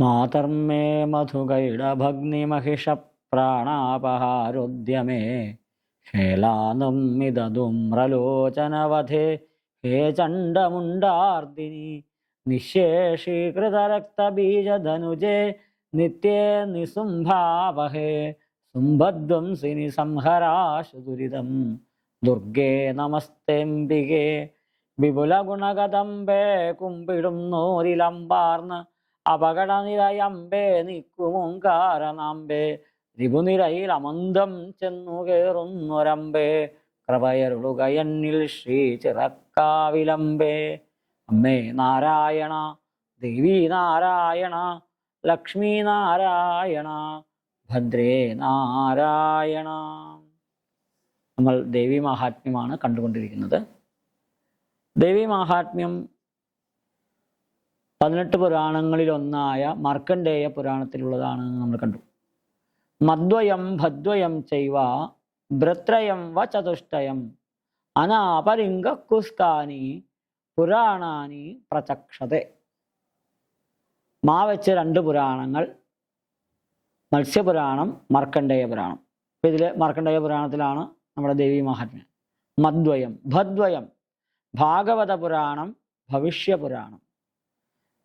മാതർമേ മധുകൈടഭഗ്നിമഹിഷ പ്രാണാപഹാരോദ്യമേ ഹേലാനം മിതദുമ്രലോചനവധേ ഹേ ചണ്ഡമുണ്ടാർദിനി നിശേഷീകൃതരക്തബീജധനുജേ നിത്യേ നിസുംഭാവഹേ സുംഭദ്വംസിനി സംഹരാശു ദുരിതം ദുർഗേ നമസ്തേംബികേ വിപുലഗുണഗതമ്പേ കുമ്പിടും നോരിലമ്പാർന്ന് അപകടനിരയമ്പേ നിക്കുമുങ്കാരനാമ്പേ രിപുനിരയിൽ അമന്തം ചെന്നു കയറുന്നൊരമ്പേ കൃപയരുളുകയണ്ണിൽ ശ്രീ ചിറക്കാവിലമ്പേ. അമ്മേ നാരായണ ദേവി നാരായണ ലക്ഷ്മി നാരായണ ഭദ്രേ നാരായണ. നമ്മൾ ദേവി മഹാത്മ്യമാണ് കണ്ടുകൊണ്ടിരിക്കുന്നത്. ദേവി മഹാത്മ്യം പതിനെട്ട് പുരാണങ്ങളിലൊന്നായ ഒന്നായ മാർക്കണ്ഡേയ പുരാണത്തിലുള്ളതാണ് നമ്മൾ കണ്ടു. മദ്വയം ഭദ്വയം ചൈവ ഭ്രത്രയം വ ചതുഷ്ടയം അനാപരിംഗ കുസ്കാനി പുരാണാനി പ്രചക്ഷതെ. മാ വെച്ച് രണ്ട് പുരാണങ്ങൾ മത്സ്യപുരാണം മാർക്കണ്ഡേയ പുരാണം. അപ്പൊ ഇതിലെ മാർക്കണ്ഡേയ പുരാണത്തിലാണ് നമ്മുടെ ദേവി മഹാത്മ്യം മദ്വയം ഭദ്വയം ഭാഗവത പുരാണം ഭവിഷ്യ പുരാണം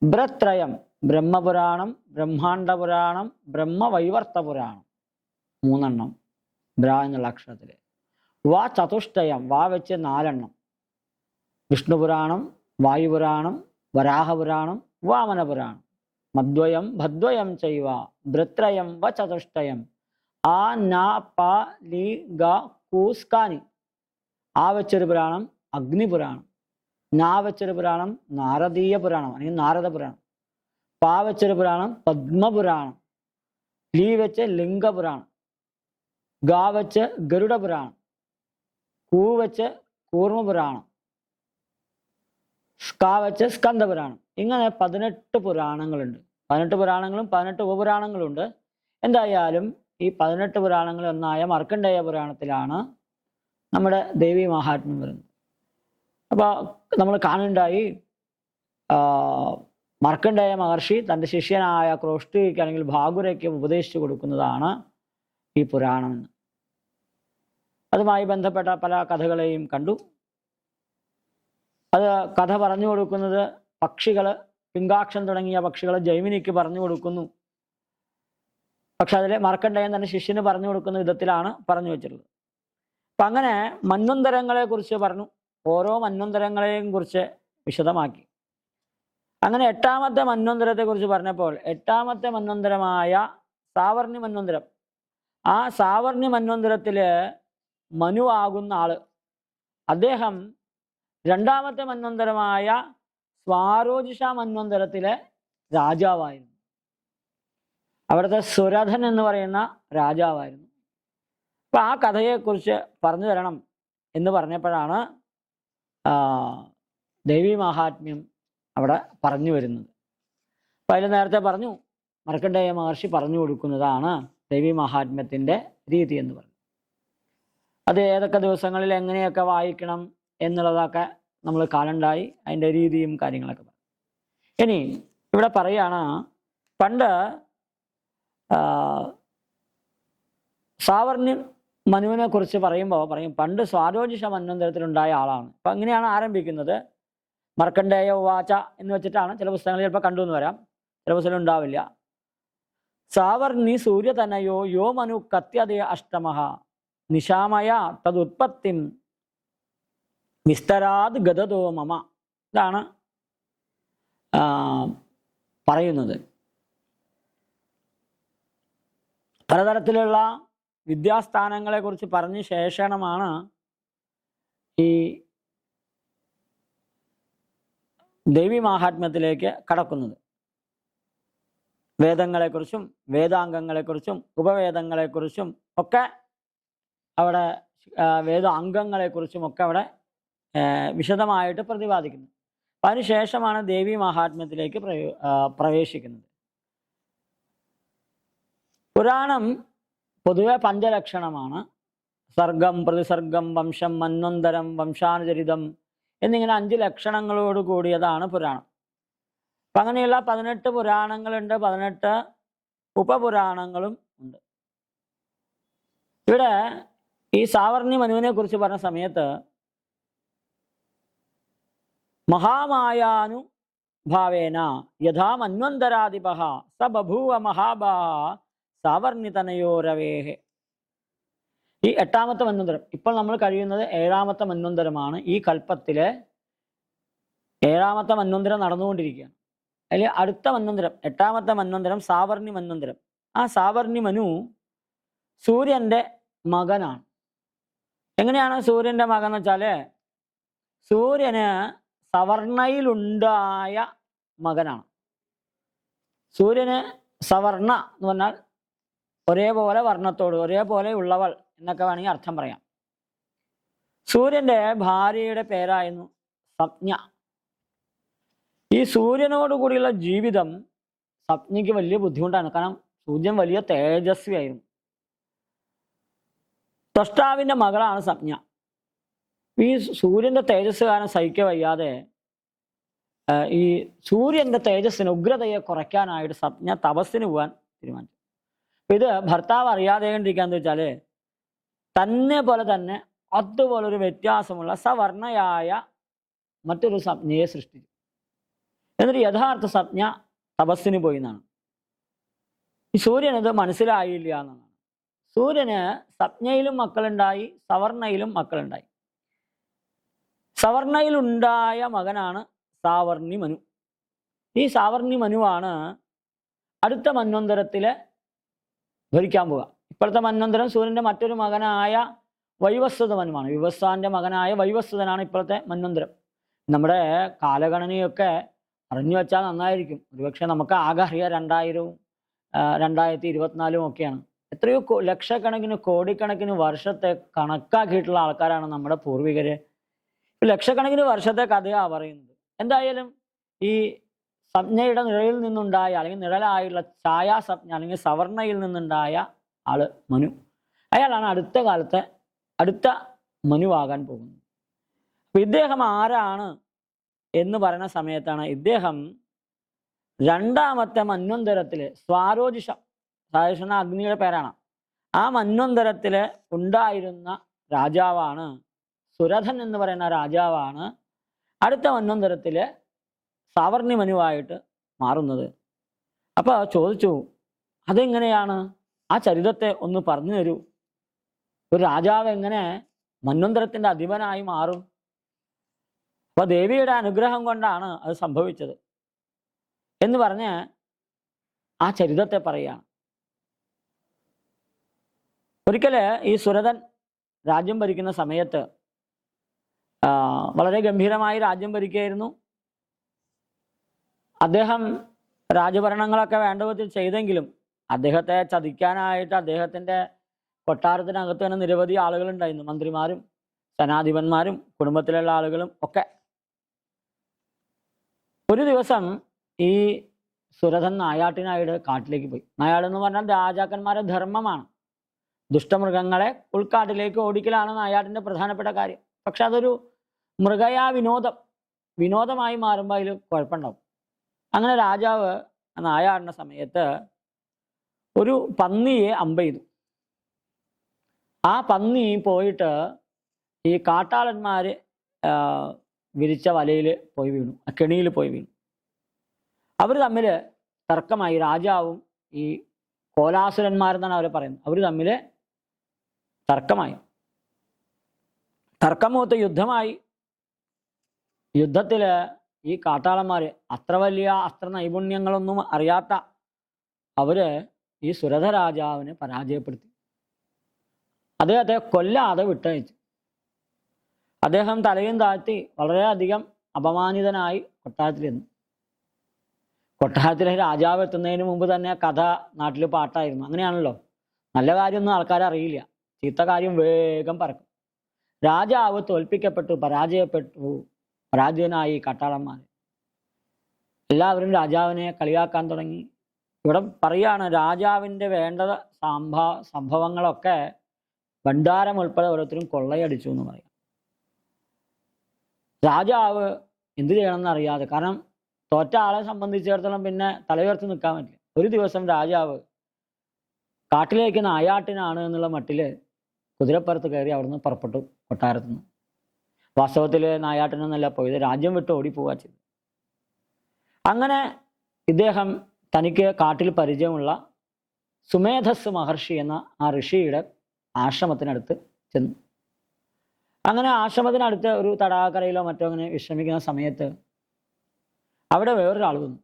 ബ്രത്രയം ബ്രഹ്മപുരാണം ബ്രഹ്മാണ്ഡ പുരാണം ബ്രഹ്മവൈവർത്ത പുരാണം മൂന്നെണ്ണം. ബ്ര എന്നുള്ള അക്ഷരത്തിൽ. വാ ചതുഷ്ടയം വാ വെച്ച് നാലെണ്ണം. വിഷ്ണുപുരാണം വായുപുരാണം വരാഹപുരാണം വാമനപുരാണം. മദ്വയം ഭദ്വയം ചെയ്യുക ബ്രത്രയം വ ചതുഷ്ടയം. ആ ന പ ലി ഗ ആ വെച്ചൊരു പുരാണം അഗ്നിപുരാണം. നാ വെച്ചൊരു പുരാണം നാരദീയ പുരാണം അല്ലെങ്കിൽ നാരദ പുരാണം. പാവച്ചൊരു പുരാണം പത്മപുരാണം ലീ വെച്ച് ലിംഗപുരാണം. ഗാ വെച്ച് ഗരുഡ പുരാണം കൂ വെച്ച് കൂർമ്മപുരാണം. സ്കാ വെച്ച് സ്കന്ദപുരാണം ഇങ്ങനെ പതിനെട്ട് പുരാണങ്ങളുണ്ട്. പതിനെട്ട് പുരാണങ്ങളും പതിനെട്ട് ഉപപുരാണങ്ങളും ഉണ്ട് എന്തായാലും ഈ പതിനെട്ട് പുരാണങ്ങളിൽ ഒന്നായ മർക്കണ്ഡേയ പുരാണത്തിലാണ് നമ്മുടെ ദേവി മഹാത്മ്യം വരുന്നത്. അപ്പോൾ നമ്മൾ കാണുണ്ടായി മർക്കണ്ടായ മഹർഷി തന്റെ ശിഷ്യനായ ക്രോഷ്ടിക്ക് അല്ലെങ്കിൽ ഭാഗുരയ്ക്ക് ഉപദേശിച്ചു കൊടുക്കുന്നതാണ് ഈ പുരാണം അതുമായി ബന്ധപ്പെട്ട പല കഥകളെയും കണ്ടു. അത് കഥ പറഞ്ഞു കൊടുക്കുന്നത് പക്ഷികൾ പിങ്കാക്ഷൻ തുടങ്ങിയ പക്ഷികൾ ജൈമിനിക്ക് പറഞ്ഞു കൊടുക്കുന്നു. പക്ഷെ അതിൽ മറക്കണ്ടയം തന്നെ ശിഷ്യന് പറഞ്ഞു കൊടുക്കുന്ന വിധത്തിലാണ് പറഞ്ഞു വെച്ചിട്ടുള്ളത്. അപ്പൊ അങ്ങനെ മന്വന്തരങ്ങളെ കുറിച്ച് പറഞ്ഞു. ഓരോ മന്വന്തരങ്ങളെയും കുറിച്ച് വിശദമാക്കി. അങ്ങനെ എട്ടാമത്തെ മന്വന്തരത്തെ കുറിച്ച് പറഞ്ഞപ്പോൾ എട്ടാമത്തെ മന്വന്തരമായ സാവർണി മന്വന്തരം. ആ സാവർണി മന്വന്തരത്തിൽ മനുവാകുന്ന ആൾ. അദ്ദേഹം രണ്ടാമത്തെ മന്വന്തരമായ സ്വാരോജിഷ മന്വന്തരത്തിലെ രാജാവായിരുന്നു. അവിടുത്തെ സുരഥൻ എന്ന് പറയുന്ന രാജാവായിരുന്നു. അപ്പൊ ആ കഥയെക്കുറിച്ച് പറഞ്ഞു തരണം എന്ന് പറഞ്ഞപ്പോഴാണ് ദേവി മഹാത്മ്യം അവിടെ പറഞ്ഞു വരുന്നത്. അപ്പൊ അതിൽ നേരത്തെ പറഞ്ഞു മർക്കണ്ഡേയ മഹർഷി പറഞ്ഞു കൊടുക്കുന്നതാണ് ദേവി മഹാത്മ്യത്തിന്റെ രീതി എന്ന് പറഞ്ഞു അത് ഏതൊക്കെ ദിവസങ്ങളിൽ എങ്ങനെയൊക്കെ വായിക്കണം എന്നുള്ളതൊക്കെ നമ്മൾ കാലണ്ടായി അതിന്റെ രീതിയും കാര്യങ്ങളൊക്കെ പറഞ്ഞു. ഇനി ഇവിടെ പറയാണ് പണ്ട് സാവർണ്യം മനുവിനെ കുറിച്ച് പറയുമ്പോൾ പറയും പണ്ട് സ്വാരോജിഷ മന്വന്തരത്തിലുണ്ടായ ആളാണ്. അപ്പൊ അങ്ങനെയാണ് ആരംഭിക്കുന്നത്. മർക്കണ്ടേയ ഉവാച എന്ന് വെച്ചിട്ടാണ് ചില പുസ്തകങ്ങൾ ചിലപ്പോൾ കണ്ടു എന്ന് വരാം. ചില പുസ്തകങ്ങൾ ഉണ്ടാവില്ല. സാവർണി സൂര്യതനയോ യോ മനു കത്യതയ അഷ്ടമഹ. നിശാമയ തതുത്പത്തിം വിസ്തരാത് ഗതതോ മമ. ഇതാണ് പറയുന്നത്. പലതരത്തിലുള്ള വിദ്യാസ്ഥാനങ്ങളെ കുറിച്ച് പറഞ്ഞ ശേഷമാണ് ഈ ദേവി മാഹാത്മ്യത്തിലേക്ക് കടക്കുന്നത്. വേദങ്ങളെക്കുറിച്ചും വേദാംഗങ്ങളെക്കുറിച്ചും ഉപവേദങ്ങളെക്കുറിച്ചും ഒക്കെ അവിടെ വേദ അംഗങ്ങളെക്കുറിച്ചും ഒക്കെ അവിടെ വിശദമായിട്ട് പ്രതിപാദിക്കുന്നു. അതിനുശേഷമാണ് ദേവി മഹാത്മ്യത്തിലേക്ക് പ്രവേശിക്കുന്നത്. പുരാണം പൊതുവെ പഞ്ചലക്ഷണമാണ്. സർഗം പ്രതിസർഗം വംശം മന്വന്തരം വംശാനുചരിതം എന്നിങ്ങനെ അഞ്ച് ലക്ഷണങ്ങളോട് കൂടിയതാണ് പുരാണം. അപ്പം അങ്ങനെയുള്ള പതിനെട്ട് പുരാണങ്ങളുണ്ട് പതിനെട്ട് ഉപപുരാണങ്ങളും ഉണ്ട്. ഇവിടെ ഈ സാവർണി മനുവിനെ കുറിച്ച് പറഞ്ഞ സമയത്ത് മഹാമായാനു ഭാവേന യഥാ മന്വന്തരാധിപ സ ബഭൂവ സാവർണിതനയോരവേഹെ. ഈ എട്ടാമത്തെ മന്വന്തരം. ഇപ്പോൾ നമ്മൾ കഴിയുന്നത് ഏഴാമത്തെ മന്വന്തരമാണ്. ഈ കൽപ്പത്തിലെ ഏഴാമത്തെ മന്വന്തരം നടന്നുകൊണ്ടിരിക്കുകയാണ്. അതിൽ അടുത്ത മന്വന്തരം എട്ടാമത്തെ മന്വന്തരം സാവർണി മന്വന്തരം. ആ സാവർണി മനു സൂര്യന്റെ മകനാണ്. എങ്ങനെയാണ് സൂര്യന്റെ മകൻ എന്ന് വെച്ചാൽ സൂര്യന് സവർണയിലുണ്ടായ മകനാണ്. സൂര്യന് സവർണ എന്ന് പറഞ്ഞാൽ ഒരേപോലെ വർണത്തോട് ഒരേപോലെ ഉള്ളവൾ എന്നൊക്കെ വേണമെങ്കിൽ അർത്ഥം പറയാം. സൂര്യന്റെ ഭാര്യയുടെ പേരായിരുന്നു സപ്ഞ ഈ സൂര്യനോട് കൂടിയുള്ള ജീവിതം സംജ്ഞയ്ക്ക് വലിയ ബുദ്ധിമുട്ടാണ്. കാരണം സൂര്യൻ വലിയ തേജസ്വിയായിരുന്നു. ത്വഷ്ടാവിന്റെ മകളാണ് സപ്ഞ ഈ സൂര്യന്റെ തേജസ് കാരണം സഹിക്ക വയ്യാതെ ഈ സൂര്യന്റെ തേജസ്സിന് ഉഗ്രതയെ കുറയ്ക്കാനായിട്ട് സപ്ഞ തപസ്സിന് പോകാൻ തീരുമാനിച്ചു. ഇത് ഭർത്താവ് അറിയാതെ കണ്ടിരിക്കാന്ന് വെച്ചാൽ തന്നെ പോലെ തന്നെ അതുപോലെ ഒരു വ്യത്യാസമുള്ള സവർണയായ മറ്റൊരു സംജ്ഞയെ സൃഷ്ടിച്ചു. എന്നിട്ട് യഥാർത്ഥ സംജ്ഞ തപസ്സിന് പോയി എന്നാണ്. ഈ സൂര്യൻ ഇത് മനസ്സിലായില്ല എന്നാണ്. സൂര്യന് സംജ്ഞയിലും മക്കളുണ്ടായി സവർണയിലും മക്കളുണ്ടായി. സവർണയിലുണ്ടായ മകനാണ് സാവർണി മനു. ഈ സാവർണി മനുവാണ് അടുത്ത മന്വന്തരത്തിലെ ഭരിക്കാൻ പോവുക. ഇപ്പോഴത്തെ മന്വന്തരം സൂര്യന്റെ മറ്റൊരു മകനായ വൈവസ്വത മനുവാണ് വിവസ്വാന്റെ മകനായ വൈവസ്വതനാണ് ഇപ്പോഴത്തെ മന്വന്തരം നമ്മുടെ കാലഗണനയൊക്കെ അറിഞ്ഞു വെച്ചാൽ നന്നായിരിക്കും. ഒരുപക്ഷെ നമുക്ക് ആകെ അറിയാം രണ്ടായിരവും രണ്ടായിരത്തി ഇരുപത്തിനാലും ഒക്കെയാണ്. എത്രയോ ലക്ഷക്കണക്കിന് കോടിക്കണക്കിന് വർഷത്തെ കണക്കാക്കിയിട്ടുള്ള ആൾക്കാരാണ് നമ്മുടെ പൂർവികര്. ലക്ഷക്കണക്കിന് വർഷത്തെ കഥയാണ് പറയുന്നത്. എന്തായാലും ഈ സംജ്ഞയുടെ നിഴലിൽ നിന്നുണ്ടായ അല്ലെങ്കിൽ നിഴലായുള്ള ഛായാസംജ്ഞ അല്ലെങ്കിൽ സവർണയിൽ നിന്നുണ്ടായ ആൾ മനു. അയാളാണ് അടുത്ത കാലത്തെ അടുത്ത മനുവാകാൻ പോകുന്നത്. അപ്പൊ ഇദ്ദേഹം ആരാണ് എന്ന് പറയുന്ന സമയത്താണ് ഇദ്ദേഹം രണ്ടാമത്തെ മന്വന്തരത്തിൽ സ്വാരോജിഷം സ്വാരോജിഷം അഗ്നിയുടെ പേരാണ്. ആ മന്വന്തരത്തിൽ ഉണ്ടായിരുന്ന രാജാവാണ് സുരഥൻ എന്ന് പറയുന്ന രാജാവാണ് അടുത്ത മന്വന്തരത്തിൽ സാവർണി മനുവായിട്ട് മാറുന്നത്. അപ്പൊ ചോദിച്ചു അതെങ്ങനെയാണ്? ആ ചരിതത്തെ ഒന്ന് പറഞ്ഞു തരൂ ഒരു രാജാവ് എങ്ങനെ മന്വന്തരത്തിന്റെ അധിപനായി മാറും? അപ്പൊ ദേവിയുടെ അനുഗ്രഹം കൊണ്ടാണ് അത് സംഭവിച്ചത്. എന്ന് പറഞ്ഞ് ആ ചരിതത്തെ പറയുകയാണ്. ഒരിക്കൽ ഈ സുരതൻ രാജ്യം ഭരിക്കുന്ന സമയത്ത് വളരെ ഗംഭീരമായി രാജ്യം ഭരിക്കുകയായിരുന്നു. അദ്ദേഹം രാജഭരണങ്ങളൊക്കെ വേണ്ട വിധത്തിൽ ചെയ്തെങ്കിലും അദ്ദേഹത്തെ ചതിക്കാനായിട്ട് അദ്ദേഹത്തിന്റെ കൊട്ടാരത്തിനകത്ത് തന്നെ നിരവധി ആളുകളുണ്ടായിരുന്നു മന്ത്രിമാരും സനാധിപന്മാരും കുടുംബത്തിലുള്ള ആളുകളും ഒക്കെ. ഒരു ദിവസം ഈ സുരഥൻ നായാട്ടിനായിട്ട് കാട്ടിലേക്ക് പോയി. നായാട് എന്ന് പറഞ്ഞാൽ രാജാക്കന്മാരെ ധർമ്മമാണ്. ദുഷ്ടമൃഗങ്ങളെ ഉൾക്കാട്ടിലേക്ക് ഓടിക്കലാണ് നായാട്ടിന്റെ പ്രധാനപ്പെട്ട കാര്യം. പക്ഷെ അതൊരു മൃഗയാ വിനോദം. വിനോദമായി മാറുമ്പോൾ അതിൽ കുഴപ്പമുണ്ടാവും. അങ്ങനെ രാജാവ് നായാടുന്ന സമയത്ത് ഒരു പന്നിയെ അമ്പ ചെയ്തു. ആ പന്നി പോയിട്ട് ഈ കാട്ടാളന്മാർ വിരിച്ച വലയിൽ പോയി വീണു. കെണിയിൽ പോയി വീണു. അവർ തമ്മിൽ തർക്കമായി. രാജാവും ഈ കോലാസുരന്മാരെന്നാണ് അവർ പറയുന്നത്. അവർ തമ്മിൽ തർക്കമായി. തർക്കം മൂത്ത് യുദ്ധമായി. യുദ്ധത്തിൽ ഈ കാട്ടാളന്മാർ അത്ര വലിയ അസ്ത്ര നൈപുണ്യങ്ങളൊന്നും അറിയാത്ത അവർ ഈ സുരഥ രാജാവിനെ പരാജയപ്പെടുത്തി. അദ്ദേഹത്തെ കൊല്ലാതെ വിട്ടയച്ചു. അദ്ദേഹം തലയും താഴ്ത്തി വളരെയധികം അപമാനിതനായി കൊട്ടാരത്തിലിരുന്നു കൊട്ടാരത്തിലെ രാജാവ് എത്തുന്നതിന് മുമ്പ് തന്നെ കഥ നാട്ടിൽ പാട്ടായിരുന്നു. അങ്ങനെയാണല്ലോ. നല്ല കാര്യമൊന്നും ആൾക്കാർ അറിയില്ല ചീത്ത കാര്യം വേഗം പറക്കും. രാജാവ് തോൽപ്പിക്കപ്പെട്ടു പരാജയപ്പെട്ടു. പരാജയനായി കാട്ടാളന്മാർ എല്ലാവരും രാജാവിനെ കളിയാക്കാൻ തുടങ്ങി. ഇവിടെ പറയാണ് രാജാവിന്റെ വേണ്ട സംഭവ സംഭവങ്ങളൊക്കെ ഭണ്ഡാരം ഉൾപ്പെടെ ഓരോരുത്തരും കൊള്ളയടിച്ചു എന്ന് പറയാം. രാജാവ് എന്ത് ചെയ്യണമെന്ന് അറിയാതെ കാരണം തോറ്റ ആളെ സംബന്ധിച്ചിടത്തോളം പിന്നെ തലയുയർത്തി നിൽക്കാൻ പറ്റില്ല. ഒരു ദിവസം രാജാവ് കാട്ടിലേക്ക് നായാട്ടിനാണ് എന്നുള്ള മട്ടിൽ കുതിരപ്പുറത്ത് കയറി അവിടുന്ന് പുറപ്പെട്ടു കൊട്ടാരത്തു നിന്ന്. വാസ്തവത്തിൽ നായാട്ടിനൊന്നല്ല പോയത്. രാജ്യം വിട്ട് ഓടിപ്പോവുക ചെയ്തു. അങ്ങനെ ഇദ്ദേഹം തനിക്ക് കാട്ടിൽ പരിചയമുള്ള സുമേധസ് മഹർഷി എന്ന ആ ഋഷിയുടെ ആശ്രമത്തിനടുത്ത് ചെന്നു. അങ്ങനെ ആശ്രമത്തിനടുത്ത് ഒരു തടാകരയിലോ മറ്റോ അങ്ങനെ വിശ്രമിക്കുന്ന സമയത്ത് അവിടെ വേറൊരാൾ വന്നു.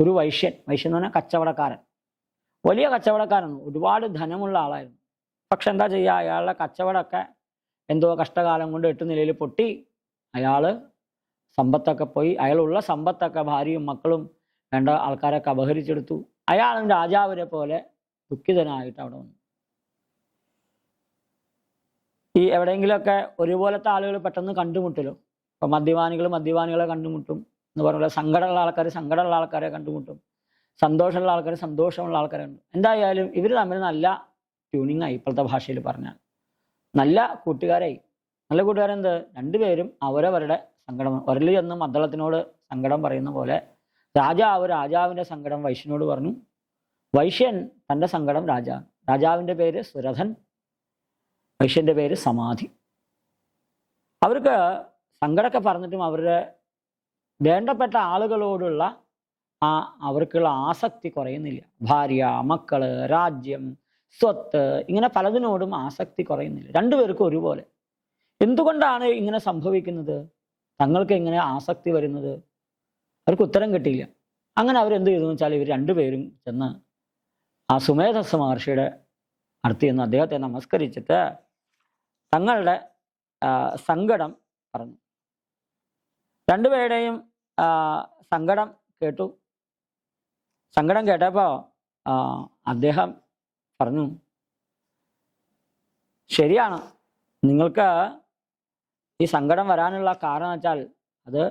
ഒരു വൈശ്യൻ. വൈശ്യൻ എന്ന് പറഞ്ഞാൽ കച്ചവടക്കാരൻ. വലിയ കച്ചവടക്കാരൻ. ഒരുപാട് ധനമുള്ള ആളായിരുന്നു. പക്ഷെ എന്താ ചെയ്യുക? അയാളുടെ കച്ചവടമൊക്കെ എന്തോ കഷ്ടകാലം കൊണ്ട് എട്ട് നിലയിൽ പൊട്ടി അയാൾ സമ്പത്തൊക്കെ പോയി. അയാളുള്ള സമ്പത്തൊക്കെ ഭാര്യയും മക്കളും വേണ്ട ആൾക്കാരൊക്കെ അപഹരിച്ചെടുത്തു. അയാളും രാജാവിനെ പോലെ ദുഃഖിതനായിട്ട് അവിടെ വന്നു. ഈ എവിടെയെങ്കിലുമൊക്കെ ഒരുപോലത്തെ ആളുകൾ പെട്ടെന്ന് കണ്ടുമുട്ടലോ. ഇപ്പൊ മദ്യപാനികൾ മദ്യപാനികളെ കണ്ടുമുട്ടും എന്ന് പറഞ്ഞ സങ്കടമുള്ള ആൾക്കാർ സങ്കടമുള്ള ആൾക്കാരെ കണ്ടുമുട്ടും. സന്തോഷമുള്ള ആൾക്കാർ സന്തോഷമുള്ള ആൾക്കാരെ കണ്ടു എന്തായാലും ഇവർ തമ്മിൽ നല്ല ട്യൂണിങ് ആയി ഇപ്പോഴത്തെ ഭാഷയിൽ പറഞ്ഞാൽ. നല്ല കൂട്ടുകാരായി. നല്ല കൂട്ടുകാരെന്ത്? രണ്ടുപേരും അവരവരുടെ സങ്കടം ഒരൽ ചെന്ന് മദ്ദളത്തിനോട് സങ്കടം പറയുന്ന പോലെ രാജാവ് രാജാവിന്റെ സങ്കടം വൈശ്യനോട് പറഞ്ഞു. വൈശ്യൻ തന്റെ സങ്കടം രാജാവ് രാജാവിന്റെ പേര് സുരഥൻ വൈശ്യന്റെ പേര് സമാധി. അവർക്ക് സങ്കടമൊക്കെ പറഞ്ഞിട്ടും അവരുടെ വേണ്ടപ്പെട്ട ആളുകളോടുള്ള ആ അവർക്കുള്ള ആസക്തി കുറയുന്നില്ല. ഭാര്യ മക്കൾ രാജ്യം സ്വത്ത് ഇങ്ങനെ പലതിനോടും ആസക്തി കുറയുന്നില്ല. രണ്ടുപേർക്കും ഒരുപോലെ. എന്തുകൊണ്ടാണ് ഇങ്ങനെ സംഭവിക്കുന്നത്? തങ്ങൾക്ക് ഇങ്ങനെ ആസക്തി വരുന്നത്? അവർക്ക് ഉത്തരം കിട്ടിയില്ല. അങ്ങനെ അവരെന്ത് ചെയ്തു വെച്ചാൽ ഇവർ രണ്ടുപേരും ചെന്ന് ആ സുമേധസ് മഹർഷിയുടെ അടുത്ത് ചെന്ന് അദ്ദേഹത്തെ നമസ്കരിച്ചിട്ട് തങ്ങളുടെ സങ്കടം പറഞ്ഞു. രണ്ടുപേരുടെയും സങ്കടം കേട്ടു. സങ്കടം കേട്ടപ്പോൾ അദ്ദേഹം പറഞ്ഞു. ശരിയാണ്. നിങ്ങൾക്ക് ഈ സങ്കടം വരാനുള്ള കാരണം വെച്ചാൽ അത്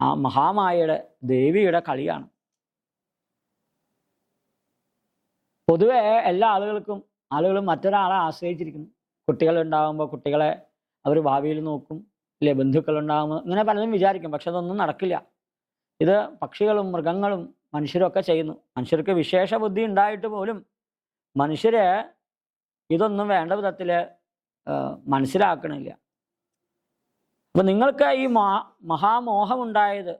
ആ മഹാമായയുടെ ദേവിയുടെ കളിയാണ്. പൊതുവെ എല്ലാ ആളുകൾക്കും ആളുകളും മറ്റൊരാളെ ആശ്രയിച്ചിരിക്കുന്നു. കുട്ടികൾ ഉണ്ടാകുമ്പോൾ കുട്ടികളെ അവർ ഭാവിയിൽ നോക്കും അല്ലെ ബന്ധുക്കൾ ഉണ്ടാകുമ്പോൾ ഇങ്ങനെ പലതും വിചാരിക്കും പക്ഷെ അതൊന്നും നടക്കില്ല. ഇത് പക്ഷികളും മൃഗങ്ങളും മനുഷ്യരും ഒക്കെ ചെയ്യുന്നു. മനുഷ്യർക്ക് വിശേഷ ബുദ്ധി ഉണ്ടായിട്ട് പോലും മനുഷ്യര് ഇതൊന്നും വേണ്ട വിധത്തിൽ മനസ്സിലാക്കണില്ല. അപ്പൊ നിങ്ങൾക്ക് ഈ മാ മഹാമോഹം ഉണ്ടായത്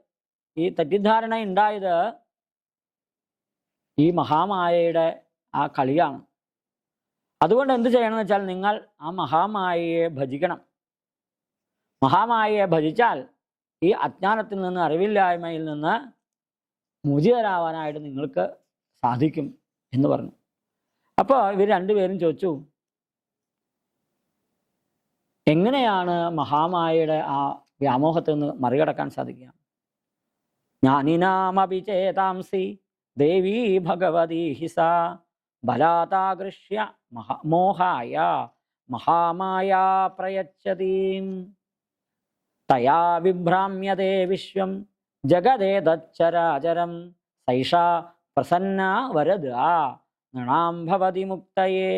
ഈ തെറ്റിദ്ധാരണ ഉണ്ടായത് ഈ മഹാമായയുടെ ആ കളിയാണ്. അതുകൊണ്ട് എന്ത് ചെയ്യണം എന്ന് വെച്ചാൽ നിങ്ങൾ ആ മഹാമായയെ ഭജിക്കണം. മഹാമായയെ ഭജിച്ചാൽ ഈ അജ്ഞാനത്തിൽ നിന്ന് അറിവില്ലായ്മയിൽ നിന്ന് മോചിതരാവാനായിട്ട് നിങ്ങൾക്ക് സാധിക്കും എന്ന് പറഞ്ഞു. അപ്പോൾ ഇവർ രണ്ടുപേരും ചോദിച്ചു എങ്ങനെയാണ് മഹാമായയുടെ ആ വ്യാമോഹത്തിൽ നിന്ന് മറികടക്കാൻ സാധിക്കുക? ജ്ഞാനിനാമഭിചേതാംസി ദേവി ഭഗവതി ഹിസ ബലാതാകൃഷ്യ മഹാ മോഹായ മഹാമായ പ്രയച്ഛതീം തയാ വിഭ്രാമ്യതേ വിശ്വം ജഗദേതച്ചരാചരം സൈഷാ പ്രസന്ന വരദ. നൃണാം ഭവതി മുക്തയേ.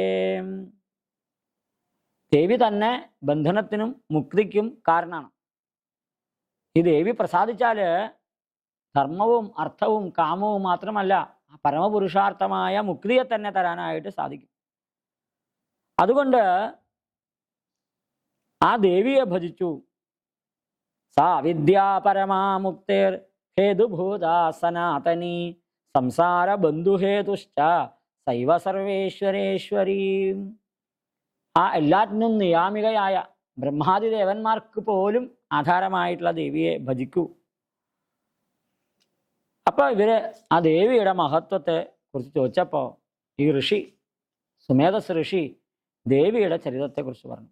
ദേവി തന്നെ ബന്ധനത്തിനും മുക്തിക്കും കാരണമാണ് ഈ ദേവി പ്രസാദിച്ചാൽ ധർമ്മവും അർത്ഥവും കാമവും മാത്രമല്ല പരമപുരുഷാർത്ഥമായ മുക്തിയെ തന്നെ തരാനായിട്ട് സാധിക്കും. അതുകൊണ്ട് ആ ദേവിയെ ഭജിച്ചു. സാ വിദ്യാ പരമാമുക്തേർ ഹേതുഭൂത സനാതനി സംസാര ബന്ധുഹേതുശ്ച സൈവ സർവേശ്വരേശ്വരീ ആ എല്ലാറ്റിനും നിയാമികയായ ബ്രഹ്മാദി ദേവന്മാർക്ക് പോലും ആധാരമായിട്ടുള്ള ദേവിയെ ഭജിക്കൂ. അപ്പോൾ ഇവർ ആ ദേവിയുടെ മഹത്വത്തെ കുറിച്ച് ചോദിച്ചപ്പോൾ ഈ ഋഷി സുമേധസ് ഋഷി ദേവിയുടെ ചരിതത്തെക്കുറിച്ച് പറഞ്ഞു.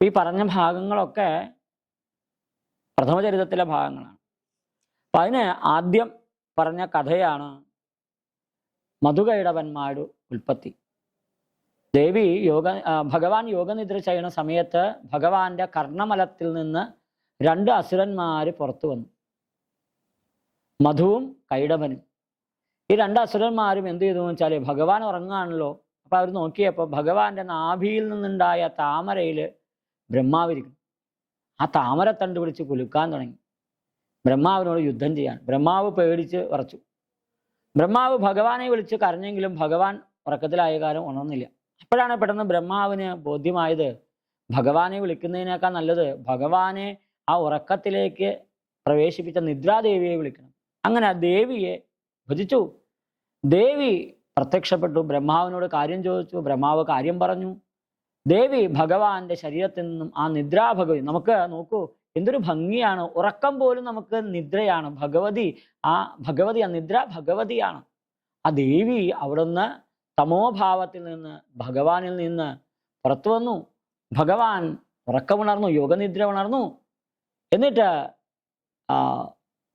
ഈ പറഞ്ഞ ഭാഗങ്ങളൊക്കെ പ്രഥമചരിതത്തിലെ ഭാഗങ്ങളാണ്. അപ്പൊ അതിന് ആദ്യം പറഞ്ഞ കഥയാണ് മധുകൈടവന്മാരുടെ ഉൽപ്പത്തി. ദേവി യോഗ ഭഗവാൻ യോഗനിദ്ര ചെയ്യുന്ന സമയത്ത് ഭഗവാന്റെ കർണമലത്തിൽ നിന്ന് രണ്ട് അസുരന്മാര് പുറത്തു വന്നു. മധുവും കൈടവനും. ഈ രണ്ട് അസുരന്മാരും എന്ത് ചെയ്തു വെച്ചാൽ ഭഗവാൻ ഉറങ്ങാണല്ലോ അപ്പൊ അവർ നോക്കിയപ്പോൾ ഭഗവാന്റെ നാഭിയിൽ നിന്നുണ്ടായ താമരയിൽ ബ്രഹ്മാവിരിക്കും ആ താമര പിടിച്ച് കുലുക്കാൻ തുടങ്ങി. ബ്രഹ്മാവിനോട് യുദ്ധം ചെയ്യാൻ. ബ്രഹ്മാവ് പേടിച്ച് ഉറച്ചു. ബ്രഹ്മാവ് ഭഗവാനെ വിളിച്ച് കരഞ്ഞെങ്കിലും ഭഗവാൻ ഉറക്കത്തിലായ കാലം ഉണർന്നില്ല. അപ്പോഴാണ് പെട്ടെന്ന് ബ്രഹ്മാവിന് ബോധ്യമായത്. ഭഗവാനെ വിളിക്കുന്നതിനേക്കാൾ നല്ലത് ഭഗവാനെ ആ ഉറക്കത്തിലേക്ക് പ്രവേശിപ്പിച്ച നിദ്രാദേവിയെ വിളിക്കണം. അങ്ങനെ ആ ദേവിയെ ഭജിച്ചു. ദേവി പ്രത്യക്ഷപ്പെട്ടു. ബ്രഹ്മാവിനോട് കാര്യം ചോദിച്ചു. ബ്രഹ്മാവ് കാര്യം പറഞ്ഞു. ദേവി ഭഗവാന്റെ ശരീരത്തിൽ നിന്നും ആ നിദ്രാഭഗവതി നമുക്ക് നോക്കൂ എന്തൊരു ഭംഗിയാണ്. ഉറക്കം പോലും നമുക്ക് നിദ്രയാണ്. ഭഗവതി ആ ഭഗവതി ആ നിദ്ര ഭഗവതിയാണ്. ആ ദേവി അവിടുന്ന് തമോഭാവത്തിൽ നിന്ന് ഭഗവാനിൽ നിന്ന് പുറത്തു വന്നു. ഭഗവാൻ ഉറക്കമുണർന്നു യോഗനിദ്ര ഉണർന്നു. എന്നിട്ട്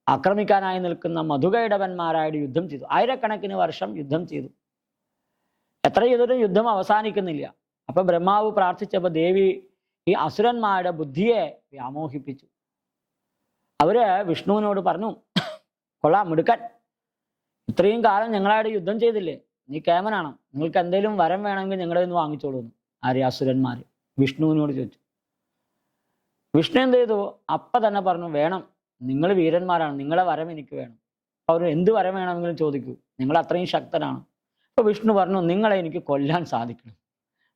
ആക്രമിക്കാനായി നിൽക്കുന്ന മധുകൈടവന്മാരായിട്ട് യുദ്ധം ചെയ്തു. ആയിരക്കണക്കിന് വർഷം യുദ്ധം ചെയ്തു. എത്ര ചെയ്തിട്ടും യുദ്ധം അവസാനിക്കുന്നില്ല. അപ്പൊ ബ്രഹ്മാവ് പ്രാർത്ഥിച്ചപ്പോൾ ദേവി ഈ അസുരന്മാരുടെ ബുദ്ധിയെ വ്യാമോഹിപ്പിച്ചു. അവർ വിഷ്ണുവിനോട് പറഞ്ഞു കൊള്ളാം മിടുക്കൻ. ഇത്രയും കാലം ഞങ്ങളായിട്ട് യുദ്ധം ചെയ്തില്ലേ? നീ കേമനാണ്? നിങ്ങൾക്ക് എന്തെങ്കിലും വരം വേണമെങ്കിൽ ഞങ്ങളുടെ നിന്ന് വാങ്ങിച്ചോളൂ ആര്? അസുരന്മാർ വിഷ്ണുവിനോട് ചോദിച്ചു. വിഷ്ണു എന്ത് ചെയ്തു? അപ്പ തന്നെ പറഞ്ഞു വേണം നിങ്ങൾ വീരന്മാരാണ്. നിങ്ങളെ വരം എനിക്ക് വേണം. അവർ എന്ത് വരം വേണമെങ്കിലും ചോദിക്കൂ. നിങ്ങൾ അത്രയും ശക്തനാണ്. അപ്പൊ വിഷ്ണു പറഞ്ഞു നിങ്ങളെ എനിക്ക് കൊല്ലാൻ സാധിക്കണം.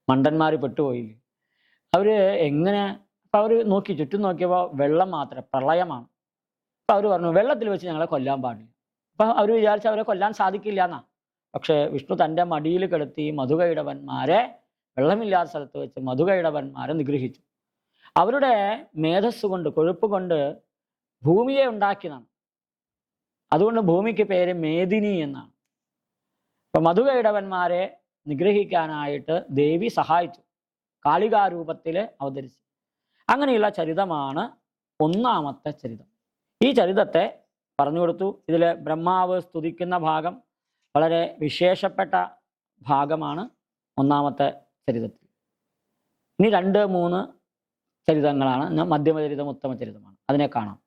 മണ്ടന്മാർ പെട്ടുപോയില്ലേ? അവർ എങ്ങനെ അപ്പൊ അവർ നോക്കി ചുറ്റും നോക്കിയപ്പോൾ വെള്ളം മാത്രം പ്രളയമാണ്. അപ്പൊ അവർ പറഞ്ഞു വെള്ളത്തിൽ വെച്ച് ഞങ്ങളെ കൊല്ലാൻ പാടില്ല. അപ്പൊ അവർ വിചാരിച്ച അവരെ കൊല്ലാൻ സാധിക്കില്ല എന്നാ. പക്ഷെ വിഷ്ണു തന്റെ മടിയിൽ കിടത്തി മധുകൈടവന്മാരെ വെള്ളമില്ലാത്ത സ്ഥലത്ത് വെച്ച് മധുകൈടവന്മാരെ നിഗ്രഹിച്ചു. അവരുടെ മേധസ് കൊണ്ട് കൊഴുപ്പ് കൊണ്ട് ഭൂമിയെ ഉണ്ടാക്കിയതാണ് അതുകൊണ്ട് ഭൂമിക്ക് പേര് മേദിനി എന്നാണ്. അപ്പൊ മധുകൈടവന്മാരെ നിഗ്രഹിക്കാനായിട്ട് ദേവി സഹായിച്ചു. കാളികാരൂപത്തിൽ അവതരിച്ചു. അങ്ങനെയുള്ള ചരിതമാണ് ഒന്നാമത്തെ ചരിതം. ഈ ചരിതത്തെ പറഞ്ഞു കൊടുത്തു. ഇതിൽ ബ്രഹ്മാവ് സ്തുതിക്കുന്ന ഭാഗം വളരെ വിശേഷപ്പെട്ട ഭാഗമാണ് ഒന്നാമത്തെ ചരിതത്തിൽ. ഇനി രണ്ട് മൂന്ന് ചരിതങ്ങളാണ്. മധ്യമചരിതം ഉത്തമ ചരിതമാണ്. അതിനെ കാണാം.